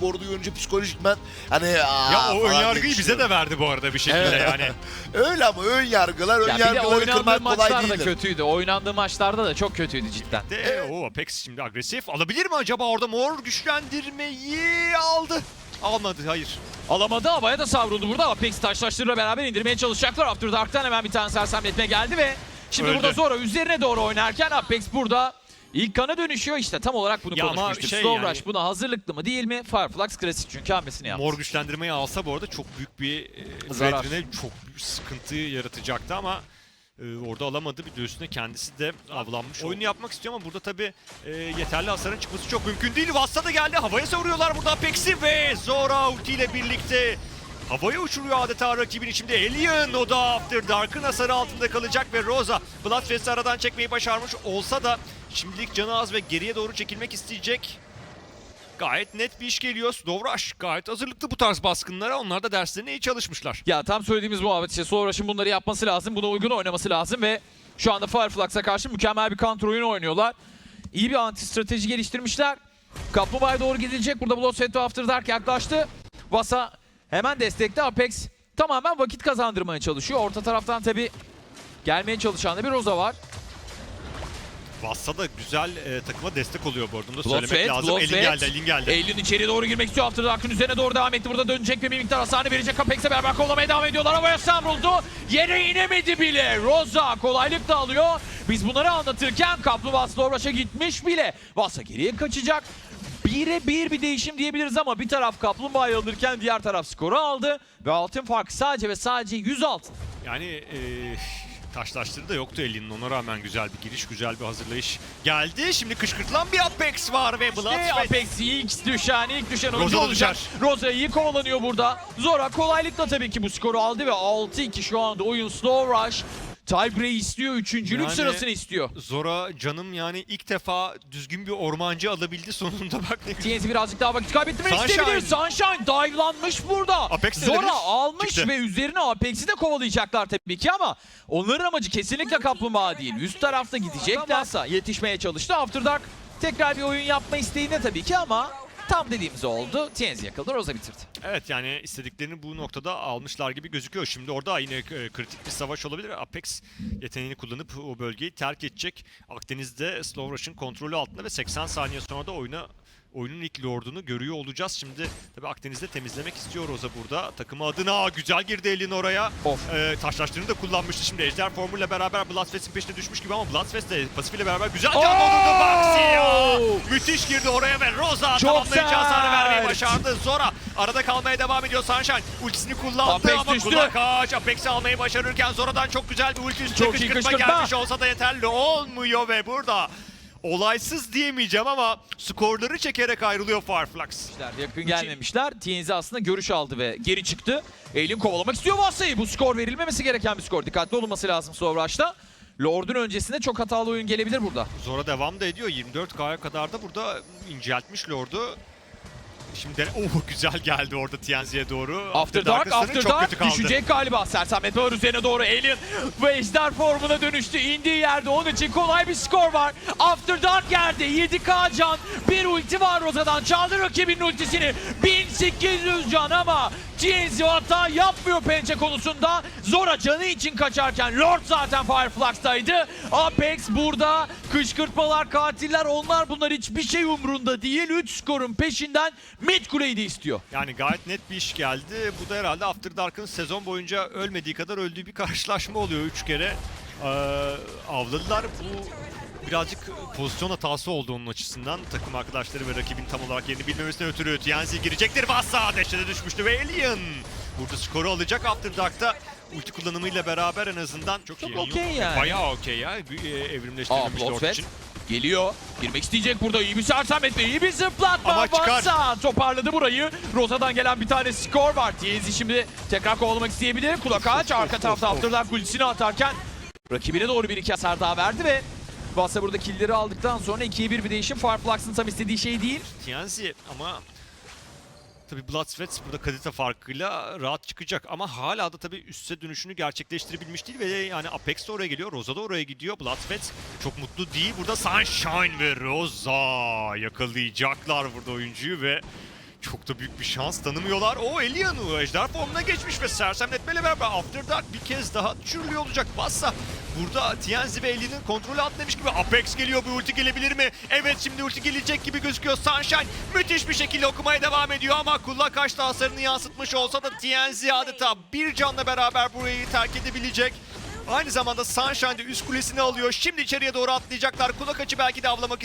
Bu arada görünce psikolojikmen hani aa Ya o falan ön yargıyı diye bize de verdi bu arada bir şekilde Evet. yani. Öyle ama ön yargılar, ön Ya bir de yargıları oynandığı kırmak kolay maçlar da değildir. kötüydü. Oynandığı maçlarda da çok kötüydü cidden. De, o Apex şimdi agresif. Alabilir mi acaba orada mor güçlendirmeyi aldı. Almadı hayır. Alamadı havaya da savruldu burada. Apex taşlaştırıyla beraber indirmeye çalışacaklar. After Dark'tan hemen bir tane sersemletme geldi ve şimdi Öldü. burada Zora üzerine doğru oynarken Apex burada ilk kana dönüşüyor işte. Tam olarak bunu Ya konuşmuştuk. şey Slow yani- Rush buna hazırlıklı mı değil mi? Fireflux klasik çünkü hamlesini yaptı. Mor güçlendirmeyi alsa bu arada çok büyük bir e, Zarar. Çok büyük sıkıntı yaratacaktı ama e, orada alamadı. Bir de üstüne kendisi de avlanmış. Oyunu yapmak istiyor ama burada tabii e, yeterli hasarın çıkması çok mümkün değil. Vassa da geldi. Havaya savuruyorlar burada Apex'i ve Zora ultiyle birlikte havaya uçuruyor adeta rakibin içinde. Alien o da After Dark'ın hasarı altında kalacak ve Rosa Bloodfest'i aradan çekmeyi başarmış olsa da şimdilik canı az ve geriye doğru çekilmek isteyecek. Gayet net bir iş geliyor. Dovraş gayet hazırlıklı bu tarz baskınlara. Onlar da derslerine iyi çalışmışlar. Ya tam söylediğimiz muhabbet işte Slow Rush'ın bunları yapması lazım. Buna uygun oynaması lazım ve şu anda Fireflux'a karşı mükemmel bir counter oyunu oynuyorlar. İyi bir anti strateji geliştirmişler. Kaplumbağa'ya doğru gidilecek. Burada Bloodset ve After Dark yaklaştı. Vasa hemen destekte. Apex tamamen vakit kazandırmaya çalışıyor. Orta taraftan tabi gelmeye çalışan da bir Roza var. Vassa da güzel e, takıma destek oluyor bu arada. Bunu da Bloodfed, söylemek lazım. Elin Bloodfed. geldi, elin geldi. Eylül'ün içeri doğru girmek istiyor. After Dark'ın üzerine doğru devam etti. Burada dönecek ve bir miktar hasarını verecek. Apex'le beraber kollamaya devam ediyorlar. Havaya savruldu. Yere inemedi bile. Roza kolaylıkla alıyor. Biz bunları anlatırken Kaplumbağa Slow gitmiş bile. Vasa geriye kaçacak. Bire bir bir değişim diyebiliriz ama bir taraf Kaplumbağa'yı alırken diğer taraf skoru aldı. Ve altın farkı sadece ve sadece 100 altın. Yani e, taşlaştırı da yoktu Elin'in. Ona rağmen güzel bir giriş, güzel bir hazırlayış geldi. Şimdi kışkırtılan bir Apex var ve İşte Bloodfed Apex ilk düşen, ilk düşen oyuncu Roza olacak. Roza iyi kovalanıyor burada. Zora kolaylıkla tabii ki bu skoru aldı ve 6-2 şu anda oyun Slow Rush. Tiebreak istiyor, üçüncülük Yani- sırasını istiyor. Zora canım yani ilk defa düzgün bir ormancı alabildi sonunda bak. TNT birazcık daha vakit kaybettirmek Sunshine. isteyebilir. Sunshine dive'lanmış burada. Apex Zora demiş, almış çıktı. ve üzerine Apex'i de kovalayacaklar tabii ki ama onların amacı kesinlikle kaplumbağa değil. Üst tarafta gideceklerse yetişmeye çalıştı. After Dark tekrar bir oyun yapma isteğinde tabii ki ama tam dediğimiz oldu. TNT yakaladı, Roza bitirdi. Evet yani istediklerini bu noktada almışlar gibi gözüküyor. Şimdi orada yine e, kritik bir savaş olabilir. Apex yeteneğini kullanıp o bölgeyi terk edecek. Akdeniz'de Slow Rush'ın kontrolü altında ve 80 saniye sonra da oyuna oyunun ilk lordunu görüyor olacağız. Şimdi tabii Akdeniz'de temizlemek istiyor Roza burada. Takımı adına Aa, güzel girdi elin oraya. Of. Ee, taşlaştığını da kullanmıştı. Şimdi Ejder formuyla beraber Bloodfest'in peşine düşmüş gibi ama Bloodfest de pasifiyle beraber güzel can doldurdu. Baxi Müthiş girdi oraya ve Roza Çok tamamlayıcı hasarı vermeyi başardı. Zora arada kalmaya devam ediyor Sunshine. Ultisini kullandı Apex ama düştü. kulak aç. Apex'i almayı başarırken Zora'dan çok güzel bir ulti iyi kışkırtma kışkırtma. gelmiş olsa da yeterli olmuyor ve burada olaysız diyemeyeceğim ama skorları çekerek ayrılıyor Fireflux. Yakın gelmemişler. TNZ aslında görüş aldı ve geri çıktı. Eylin kovalamak istiyor Vassa'yı. Bu skor verilmemesi gereken bir skor. Dikkatli olunması lazım Slow Rush'ta. Lord'un öncesinde çok hatalı oyun gelebilir burada. Zora devam da ediyor. 24K'ya kadar da burada inceltmiş Lord'u. Şimdi oh güzel geldi orada TNZ'ye doğru. After Dark, After Dark düşecek galiba. Sersametme var üzerine doğru Alien ve Ejder formuna dönüştü. İndiği yerde onun için kolay bir skor var. After Dark yerde 7K can. Bir ulti var Roza'dan. Çaldı rakibinin ultisini. 1800 can ama TNZ hata yapmıyor pençe konusunda. Zora canı için kaçarken Lord zaten Fireflux'taydı. Apex burada. Kışkırtmalar, katiller onlar bunlar hiçbir şey umrunda değil. 3 skorun peşinden mid kuleyi de istiyor. Yani gayet net bir iş geldi. Bu da herhalde After Dark'ın sezon boyunca ölmediği kadar öldüğü bir karşılaşma oluyor. Üç kere ee, avladılar. Bu birazcık pozisyon hatası oldu onun açısından. Takım arkadaşları ve rakibin tam olarak yerini bilmemesine ötürü TNZ girecektir. Vassa dehşete düşmüştü ve Alien burada skoru alacak After Dark'ta. Ulti kullanımıyla beraber en azından çok, Çok iyi. okey yani. Bayağı okey ya. E, Aa evrimleştirilmemiş Lord Bloodfed için. geliyor. Girmek isteyecek burada. iyi bir sersemletme, iyi bir zıplatma. Ama çıkar. Toparladı burayı. Rosa'dan gelen bir tane skor var. TNZ şimdi tekrar kovalamak isteyebilir. Kulak aç. Arka tarafta Afterdark ultisini atarken rakibine doğru bir iki hasar daha verdi ve Vasa burada killleri aldıktan sonra 2'ye 1 bir değişim. Fireflux'ın tam istediği şey değil. TNZ ama tabii Bloodsweat burada kalite farkıyla rahat çıkacak ama hala da tabii üste dönüşünü gerçekleştirebilmiş değil ve yani Apex de oraya geliyor, Roza da oraya gidiyor. Bloodsweat çok mutlu değil. Burada Sunshine ve Roza yakalayacaklar burada oyuncuyu ve çok da büyük bir şans tanımıyorlar. O Elian'ı ejder formuna geçmiş ve sersemletmeyle beraber After Dark bir kez daha düşürülüyor olacak. Bassa burada TNZ ve Elian'ın kontrolü altındaymış gibi Apex geliyor. Bu ulti gelebilir mi? Evet şimdi ulti gelecek gibi gözüküyor. Sunshine müthiş bir şekilde okumaya devam ediyor ama kulak kaçta hasarını yansıtmış olsa da TNZ adeta bir canla beraber burayı terk edebilecek. Aynı zamanda Sunshine üst kulesini alıyor. Şimdi içeriye doğru atlayacaklar. Kulak açı belki de avlamak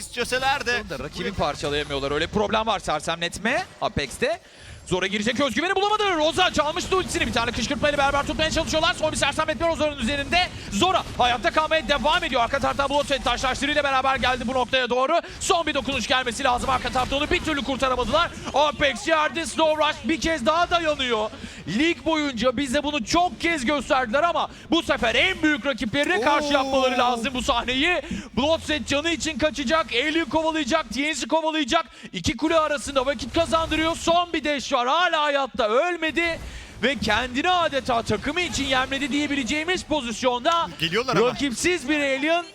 de. da rakibi parçalayamıyorlar. Öyle problem var sersemletme Apex'te. Zora girecek özgüveni bulamadı. Roza çalmıştı ultisini. Bir tane kışkırtmayla beraber tutmaya çalışıyorlar. Son bir sersemletme Roza'nın üzerinde. Zora hayatta kalmaya devam ediyor. Arka taraftan Bloodset taşlaştırıyla beraber geldi bu noktaya doğru. Son bir dokunuş gelmesi lazım. Arka tarafta onu bir türlü kurtaramadılar. Apex yerde Slow Rush bir kez daha dayanıyor. Lig boyunca bize bunu çok kez gösterdiler ama bu sefer en büyük rakiplerine karşı Oo. yapmaları lazım bu sahneyi. Bloodset canı için kaçacak. Alien kovalayacak. TNC kovalayacak. İki kule arasında vakit kazandırıyor. Son bir deş var. Hala hayatta ölmedi. Ve kendini adeta takımı için yemledi diyebileceğimiz pozisyonda Geliyorlar ama. rakipsiz bir Alien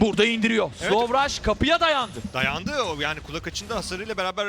burada indiriyor. Evet. Slow Rush kapıya dayandı. dayandı. O Yani kulak açında hasarıyla beraber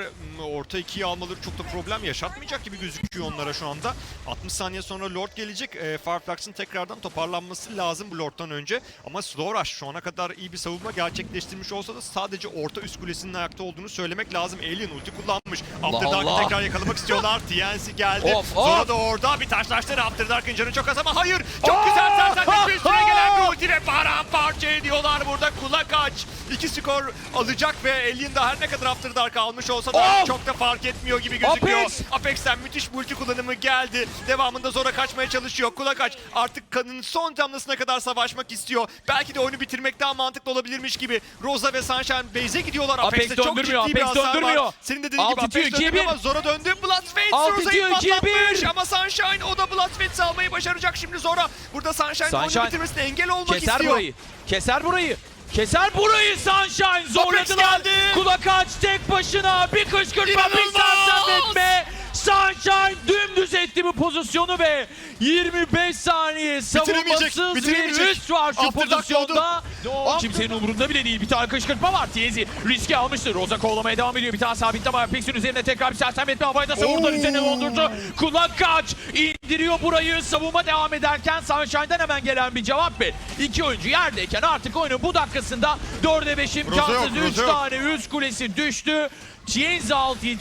orta ikiye almaları çok da problem yaşatmayacak gibi gözüküyor onlara şu anda. 60 saniye sonra Lord gelecek. E, Fireflux'ın tekrardan toparlanması lazım bu Lord'dan önce. Ama Slow Rush şu ana kadar iyi bir savunma gerçekleştirmiş olsa da sadece orta üst kulesinin ayakta olduğunu söylemek lazım. Alien ulti kullanmış. After Allah Dark'ı Allah. tekrar yakalamak istiyorlar. TNC geldi. Of, Sonra of. da orada bir taşlaştı. After Dark'ın canı çok az ama hayır. Çok Of, güzel sersemletme üstüne of, gelen bir ulti ve paramparça ediyorlar burada. Kulak aç. İki skor alacak ve Alien de her ne kadar After Dark almış olsa da Of! çok da fark etmiyor gibi gözüküyor. Apex! Apex'ten müthiş multi kullanımı geldi. Devamında zora kaçmaya çalışıyor. Kulak aç artık kanının son damlasına kadar savaşmak istiyor. Belki de oyunu bitirmek daha mantıklı olabilirmiş gibi. Rosa ve Sunshine base'e gidiyorlar. Apex Apex'te çok döndürmüyor, ciddi bir Apex hasar döndürmüyor. var. Senin de dediğin Alt gibi Apex bir. ama Zora döndü. Bloodfade Rosa'yı patlatmış. bir. Ama Sunshine o da Bloodfade'i almayı başaracak şimdi Zora. Burada Sunshine, oyunu bitirmesine engel olmak Keser istiyor. burayı. Keser burayı. Keser burayı Sunshine zorladılar. Kulak aç tek başına bir kışkırtma bir sersemletme. Sunshine dümdüz etti bu pozisyonu ve 25 saniye savunmasız bir üst var şu After pozisyonda. oldu. Kimsenin umurunda bile değil. Bir tane kışkırtma var. Tiezi riski almıştır. Roza kovalamaya devam ediyor. Bir tane sabitleme var. Pix'in üzerine tekrar bir sersemletme havayda savurdular. Oo. Üzerine dondurdu. Kulak kaç. indiriyor burayı. Savunma devam ederken Sunshine'den hemen gelen bir cevap ver. İki oyuncu yerdeyken artık oyunun bu dakikasında 4'e 5 imkansız. yok, 3 Roza yok. tane üst kulesi düştü.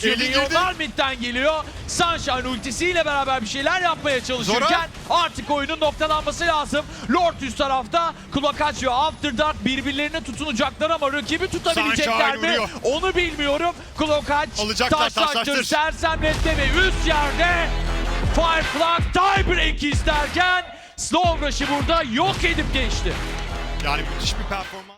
Eli Milyonlar girdi. midden geliyor. Sunshine ultisiyle beraber bir şeyler yapmaya çalışırken artık oyunun noktalanması lazım. Lord üst tarafta kulak açıyor. After Dark birbirlerine tutunacaklar ama rakibi tutabilecekler mi? vuruyor. Onu bilmiyorum. Kulak aç, Alacaklar, taşlaştır, taşlaştır. sersemletti ve üst yerde Firefly tiebreak isterken Slow Rush'ı burada yok edip geçti. Yani müthiş bir performans.